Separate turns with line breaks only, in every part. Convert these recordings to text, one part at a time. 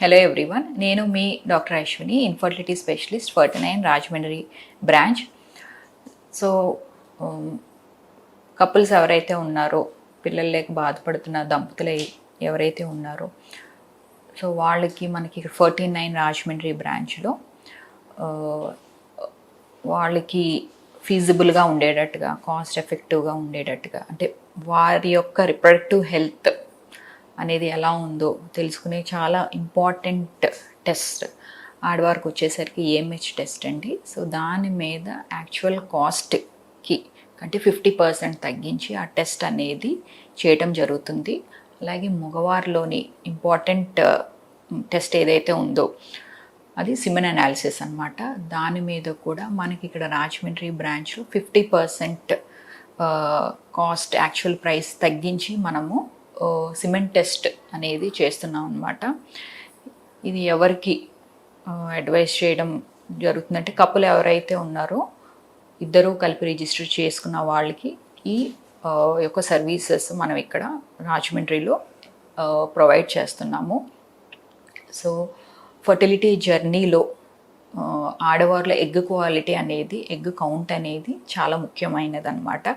Hello everyone నేను మీ doctor Ashwini infertility specialist Ferty nine Rajahmundry branch so couples ఎవరైతే ఉన్నారో పిల్లలు లేక బాధపడుతున్న దంపతులు ఎవరైతే ఉన్నారో సో వాళ్ళకి మనకి ఫర్టీ నైన్ రాజమండ్రి బ్రాంచ్లో వాళ్ళకి ఫీజిబుల్గా ఉండేటట్టుగా కాస్ట్ ఎఫెక్టివ్గా ఉండేటట్టుగా అంటే వారి యొక్క రిప్రొడక్టివ్ హెల్త్ అనేది ఎలా ఉందో తెలుసుకునే చాలా ఇంపార్టెంట్ టెస్ట్ ఆడవారికి వచ్చేసరికి ఏఎంహెచ్ టెస్ట్ అండి. సో దాని మీద యాక్చువల్ కాస్ట్కి అంటే ఫిఫ్టీ పర్సెంట్ తగ్గించి ఆ టెస్ట్ అనేది చేయటం జరుగుతుంది. అలాగే మగవారిలోని ఇంపార్టెంట్ టెస్ట్ ఏదైతే ఉందో అది సిమెన్ అనాలిసిస్ అనమాట దాని మీద కూడా మనకి ఇక్కడ రాజమండ్రి బ్రాంచ్లో fifty percent cost actual price తగ్గించి మనము సిమెంట్ టెస్ట్ అనేది చేస్తున్నాం అనమాట ఇది ఎవరికి అడ్వైస్ చేయడం జరుగుతుందంటే కప్పులు ఎవరైతే ఉన్నారో ఇద్దరూ కలిపి రిజిస్టర్ చేసుకున్న వాళ్ళకి ఈ యొక్క సర్వీసెస్ మనం ఇక్కడ రాజమండ్రిలో ప్రొవైడ్ చేస్తున్నాము. సో ఫర్టిలిటీ జర్నీలో ఆడవాళ్ళ ఎగ్ క్వాలిటీ అనేది ఎగ్ కౌంట్ అనేది చాలా ముఖ్యమైనది అనమాట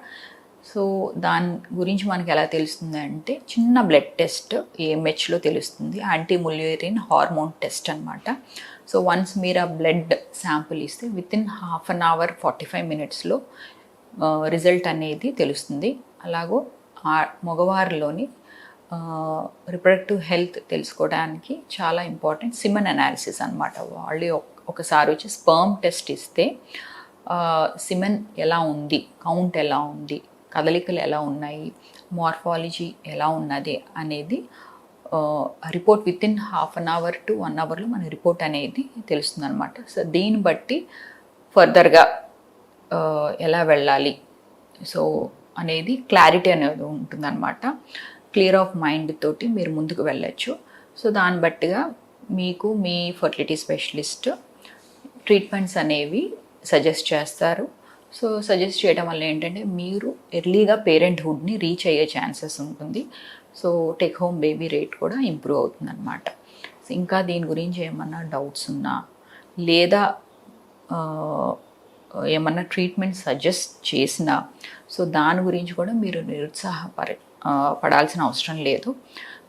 సో దాని గురించి మనకి ఎలా తెలుస్తుంది అంటే చిన్న బ్లడ్ టెస్ట్ ఏఎంహెచ్లో తెలుస్తుంది యాంటీముల్యూరిన్ హార్మోన్ టెస్ట్ అనమాట సో వన్స్ మీరు ఆ బ్లడ్ శాంపుల్ ఇస్తే within half an hour forty five మినిట్స్లో రిజల్ట్ అనేది తెలుస్తుంది. అలాగో ఆ మగవారిలోని రిప్రొడక్టివ్ హెల్త్ తెలుసుకోవడానికి చాలా ఇంపార్టెంట్ సిమన్ అనాలిసిస్ అనమాట వాళ్ళు ఒకసారి వచ్చి స్పర్మ్ టెస్ట్ ఇస్తే సిమెన్ ఎలా ఉంది కౌంట్ ఎలా ఉంది కదలికలు ఎలా ఉన్నాయి మార్ఫాలజీ ఎలా ఉన్నది అనేది report within half an hour to one అవర్లో మన రిపోర్ట్ అనేది తెలుస్తుంది అనమాట సో దీన్ని బట్టి ఫర్దర్గా ఎలా వెళ్ళాలి? సో అనేది క్లారిటీ అనేది ఉంటుందన్నమాట. క్లియర్ ఆఫ్ మైండ్ తోటి మీరు ముందుకు వెళ్ళచ్చు. సో దాన్ని బట్టిగా మీకు మీ ఫర్టిలిటీ స్పెషలిస్ట్ ట్రీట్మెంట్స్ అనేవి సజెస్ట్ చేస్తారు. సో సజెస్ట్ చేయడం వల్ల ఏంటంటే మీరు ఎర్లీగా పేరెంట్హుడ్ని రీచ్ అయ్యే ఛాన్సెస్ ఉంటుంది. So take home baby rate కూడా ఇంప్రూవ్ అవుతుంది అనమాట ఇంకా దీని గురించి ఏమన్నా డౌట్స్ ఉన్నా లేదా ఏమన్నా ట్రీట్మెంట్ సజెస్ట్ చేసినా సో దాని గురించి కూడా మీరు నిరుత్సాహపర పడాల్సిన అవసరం లేదు.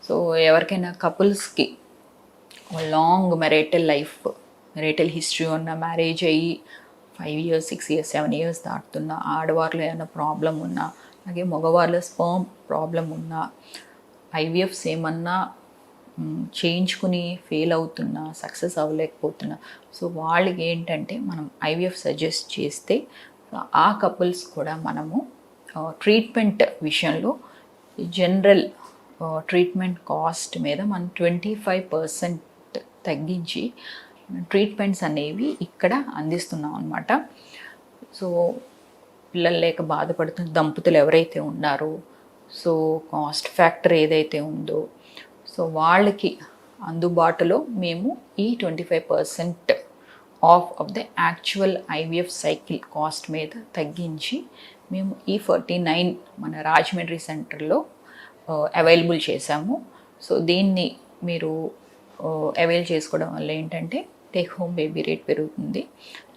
సో ఎవరికైనా కపుల్స్కి long marital life marital history ఉన్న మ్యారేజ్ అయ్యి five years six years seven years దాటుతున్న ఆడవారిలో ఏమైనా ప్రాబ్లం ఉన్నా అలాగే మగవారిలో స్పర్మ్ ప్రాబ్లం ఉన్నా ఐవీఎఫ్స్ ఏమన్నా చేయించుకుని ఫెయిల్ అవుతున్నా సక్సెస్ అవ్వలేకపోతున్నా. సో వాళ్ళకి ఏంటంటే మనం ఐవీఎఫ్ సజెస్ట్ చేస్తే ఆ కపుల్స్ కూడా మనము ట్రీట్మెంట్ విషయంలో జనరల్ ట్రీట్మెంట్ కాస్ట్ మీద మనం ట్వంటీ ఫైవ్ పర్సెంట్ తగ్గించి ట్రీట్మెంట్స్ అనేవి ఇక్కడ అందిస్తున్నాం అనమాట సో పిల్లలు లేక బాధపడుతున్న దంపతులు ఎవరైతే ఉన్నారో సో కాస్ట్ ఫ్యాక్టర్ ఏదైతే ఉందో సో వాళ్ళకి అందుబాటులో మేము ఈ twenty five percent off off the actual IVF cycle cost మీద తగ్గించి మేము ఈ ఫార్టీ నైన్ మన రాజమండ్రి సెంటర్లో అవైలబుల్ చేశాము. సో దీన్ని మీరు అవైల్ చేసుకోవడం వల్ల ఏంటంటే టేక్ హోమ్ బేబీ రేట్ పెరుగుతుంది.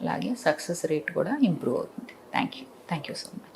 అలాగే సక్సెస్ రేట్ కూడా ఇంప్రూవ్ అవుతుంది. Thank you thank you so much